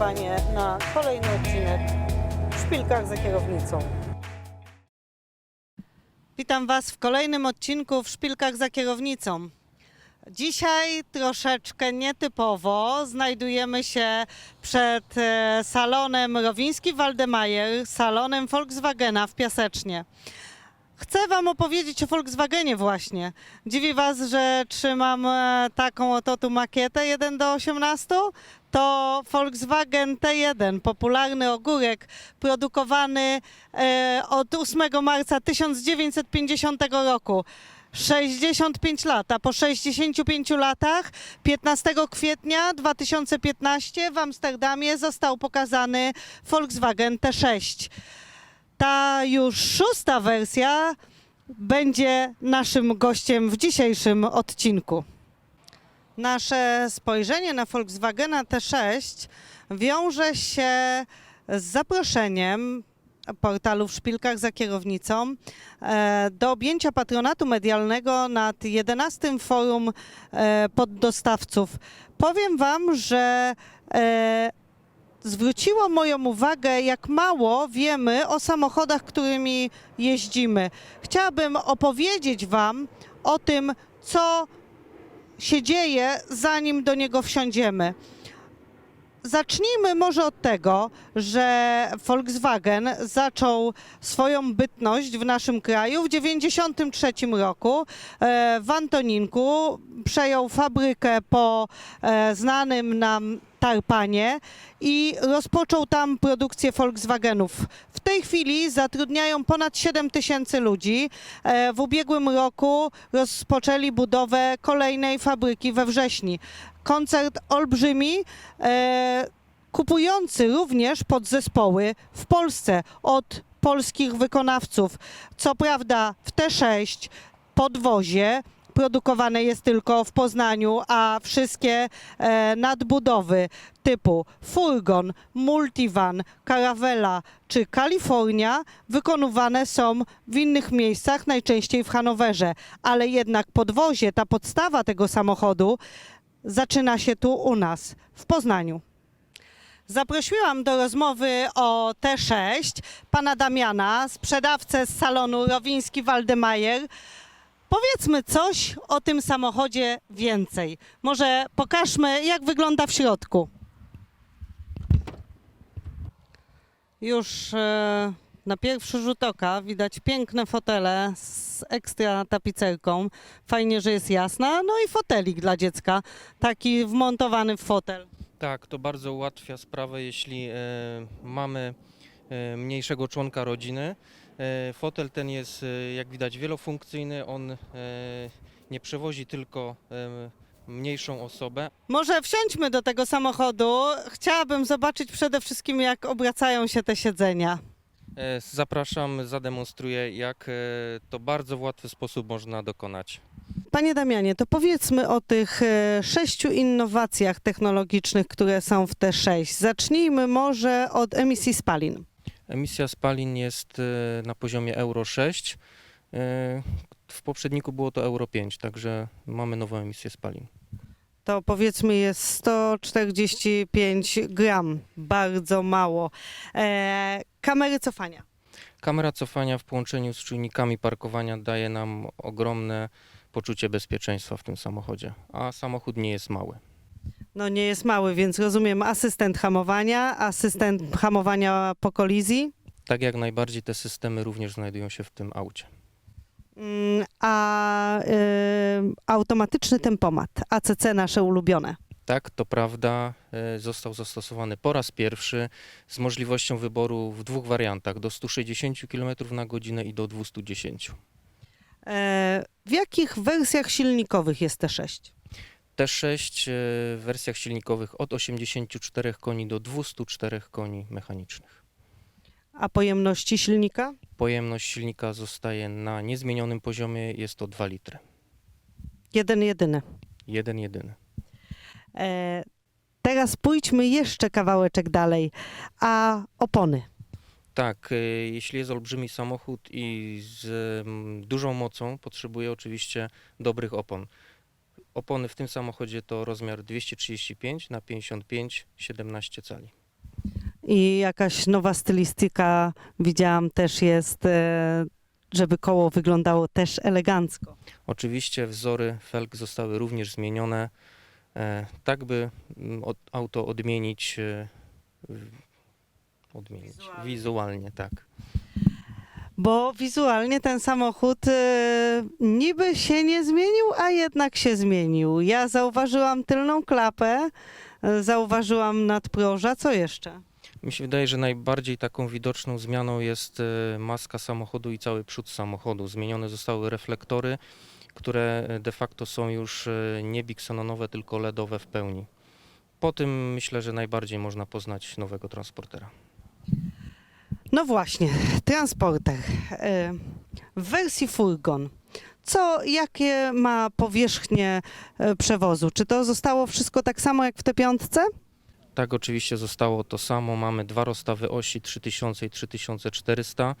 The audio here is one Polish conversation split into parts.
panie na kolejny odcinek w Szpilkach za kierownicą. Witam Was w kolejnym odcinku w Szpilkach za kierownicą. Dzisiaj troszeczkę nietypowo znajdujemy się przed e, salonem Rowiński Waldemajer, salonem Volkswagena w Piasecznie. Chcę Wam opowiedzieć o Volkswagenie właśnie. Dziwi Was, że trzymam e, taką oto tu makietę 1 do 18? To Volkswagen T1, popularny ogórek, produkowany e, od 8 marca 1950 roku. 65 lat, a po 65 latach 15 kwietnia 2015 w Amsterdamie został pokazany Volkswagen T6 ta już szósta wersja będzie naszym gościem w dzisiejszym odcinku. Nasze spojrzenie na Volkswagena T6 wiąże się z zaproszeniem portalu w Szpilkach za kierownicą e, do objęcia patronatu medialnego nad 11 forum e, poddostawców. Powiem Wam, że e, zwróciło moją uwagę, jak mało wiemy o samochodach, którymi jeździmy. Chciałabym opowiedzieć Wam o tym, co się dzieje, zanim do niego wsiądziemy. Zacznijmy może od tego, że Volkswagen zaczął swoją bytność w naszym kraju w 1993 roku. E, W Antoninku przejął fabrykę po e, znanym nam Tarpanie i rozpoczął tam produkcję Volkswagenów. W tej chwili zatrudniają ponad 7 tysięcy ludzi. E, W ubiegłym roku rozpoczęli budowę kolejnej fabryki we wrześni. Koncert olbrzymi, e, kupujący również podzespoły w Polsce od polskich wykonawców. Co prawda w T6 podwozie produkowane jest tylko w Poznaniu, a wszystkie e, nadbudowy typu furgon, multivan, caravella czy Kalifornia wykonywane są w innych miejscach, najczęściej w Hanowerze, ale jednak podwozie, ta podstawa tego samochodu zaczyna się tu u nas, w Poznaniu. Zaprosiłam do rozmowy o T6 pana Damiana, sprzedawcę z salonu Rowiński Waldemajer. Powiedzmy coś o tym samochodzie więcej. Może pokażmy, jak wygląda w środku. Już e, na pierwszy rzut oka widać piękne fotele z ekstra tapicerką. Fajnie, że jest jasna. No i fotelik dla dziecka, taki wmontowany w fotel. Tak, to bardzo ułatwia sprawę, jeśli e, mamy e, mniejszego członka rodziny. E, fotel ten jest, e, jak widać, wielofunkcyjny. On e, nie przewozi tylko e, mniejszą osobę. Może wsiądźmy do tego samochodu. Chciałabym zobaczyć przede wszystkim, jak obracają się te siedzenia. E, zapraszam, zademonstruję, jak e, to bardzo w łatwy sposób można dokonać. Panie Damianie, to powiedzmy o tych e, sześciu innowacjach technologicznych, które są w T6. Zacznijmy może od emisji spalin. Emisja spalin jest e, na poziomie Euro 6. E, W poprzedniku było to Euro 5, także mamy nową emisję spalin. To powiedzmy jest 145 gram, bardzo mało. E, kamery cofania. Kamera cofania w połączeniu z czujnikami parkowania daje nam ogromne poczucie bezpieczeństwa w tym samochodzie, a samochód nie jest mały. No nie jest mały, więc rozumiem asystent hamowania, asystent hamowania po kolizji. Tak jak najbardziej te systemy również znajdują się w tym aucie. Mm, A y, automatyczny tempomat, ACC nasze ulubione. Tak, to prawda, e, został zastosowany po raz pierwszy z możliwością wyboru w dwóch wariantach, do 160 km na godzinę i do 210. E, W jakich wersjach silnikowych jest T6? T6 e, w wersjach silnikowych od 84 koni do 204 koni mechanicznych. A pojemności silnika? Pojemność silnika zostaje na niezmienionym poziomie, jest to 2 litry. Jeden jedyny. Jeden jedyny. E, Teraz pójdźmy jeszcze kawałeczek dalej. A opony? Tak, y, jeśli jest olbrzymi samochód i z mm, dużą mocą, potrzebuje oczywiście dobrych opon. Opony w tym samochodzie to rozmiar 235 na 55 17 cali. I jakaś nowa stylistyka widziałam też jest, e, żeby koło wyglądało też elegancko. Oczywiście wzory felg zostały również zmienione, e, tak by mm, od, auto odmienić, e, w- odmienić Wizualnie. wizualnie, tak. Bo wizualnie ten samochód e, niby się nie zmienił, a jednak się zmienił. Ja zauważyłam tylną klapę, e, zauważyłam nadproża, co jeszcze? Mi się wydaje, że najbardziej taką widoczną zmianą jest e, maska samochodu i cały przód samochodu. Zmienione zostały reflektory, które e, de facto są już e, nie biksononowe, tylko LEDowe w pełni. Po tym myślę, że najbardziej można poznać nowego transportera. No właśnie, transporter w wersji furgon. Co, jakie ma powierzchnię przewozu? Czy to zostało wszystko tak samo jak w tej piątce? Tak, oczywiście zostało to samo. Mamy dwa rozstawy osi 3000 i 3400.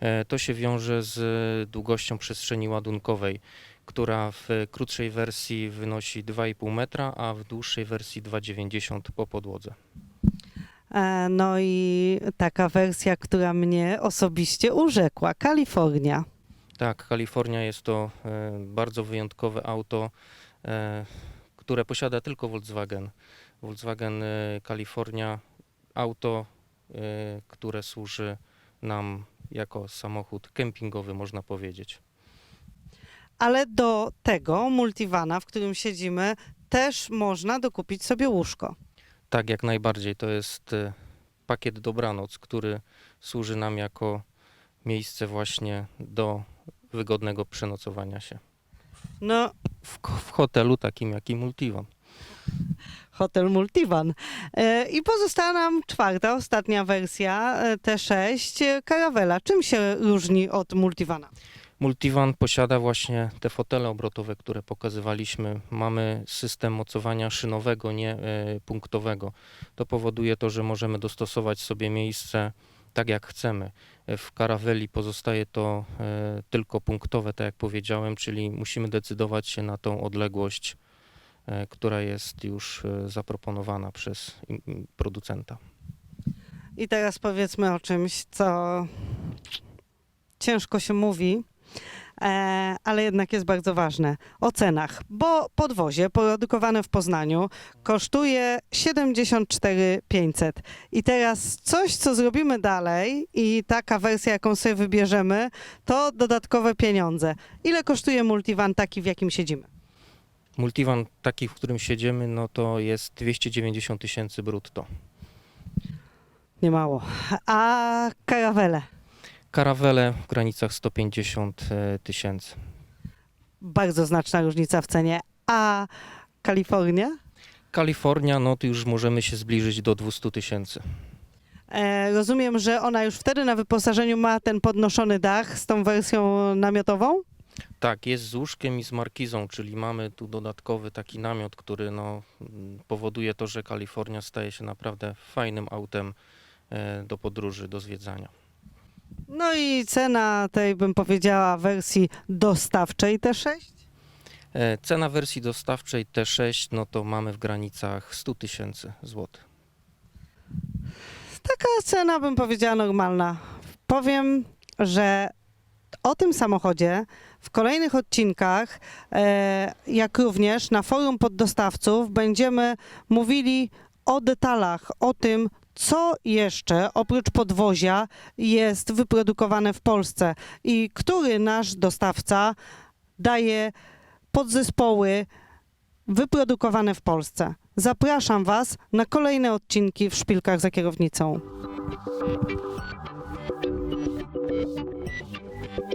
E, To się wiąże z długością przestrzeni ładunkowej, która w krótszej wersji wynosi 2,5 metra, a w dłuższej wersji 2,90 po podłodze. E, No i taka wersja, która mnie osobiście urzekła, Kalifornia. Tak, Kalifornia jest to e, bardzo wyjątkowe auto, które posiada tylko Volkswagen. Volkswagen e, Kalifornia, auto, e, które służy nam jako samochód kempingowy, można powiedzieć. Ale do tego multivana, w którym siedzimy, też można dokupić sobie łóżko. Tak, jak najbardziej. To jest e, pakiet dobranoc, który służy nam jako miejsce właśnie do wygodnego przenocowania się. No, W, w hotelu takim jak i Multivan. Hotel multivan. E, I pozostała nam czwarta, ostatnia wersja, e, T6, e, Caravella. Czym się różni od multivana? Multivan posiada właśnie te fotele obrotowe, które pokazywaliśmy. Mamy system mocowania szynowego, nie e, punktowego. To powoduje to, że możemy dostosować sobie miejsce tak jak chcemy. E, W karaweli pozostaje to e, tylko punktowe, tak jak powiedziałem, czyli musimy decydować się na tą odległość, e, która jest już e, zaproponowana przez producenta. I teraz powiedzmy o czymś, co ciężko się mówi, e, ale jednak jest bardzo ważne. O cenach, bo podwozie produkowane w Poznaniu kosztuje 74 500. I teraz coś, co zrobimy dalej i taka wersja, jaką sobie wybierzemy, to dodatkowe pieniądze. Ile kosztuje multivan taki, w jakim siedzimy? Multivan taki, w którym siedzimy, no to jest 290 tysięcy brutto. Nie mało. A karawele? Karawele w granicach 150 e, tysięcy. Bardzo znaczna różnica w cenie. A Kalifornia? Kalifornia, no to już możemy się zbliżyć do 200 tysięcy. E, rozumiem, że ona już wtedy na wyposażeniu ma ten podnoszony dach z tą wersją namiotową? Tak, jest z łóżkiem i z markizą, czyli mamy tu dodatkowy taki namiot, który no, powoduje to, że Kalifornia staje się naprawdę fajnym autem e, do podróży, do zwiedzania. No i cena tej, bym powiedziała, wersji dostawczej T6? E, Cena wersji dostawczej T6, no to mamy w granicach 100 tysięcy złotych. Taka cena, bym powiedziała, normalna. Powiem, że o tym samochodzie w kolejnych odcinkach, e, jak również na forum poddostawców, będziemy mówili o detalach, o tym, co jeszcze oprócz podwozia jest wyprodukowane w Polsce i który nasz dostawca daje podzespoły wyprodukowane w Polsce. Zapraszam Was na kolejne odcinki w Szpilkach za kierownicą. Thank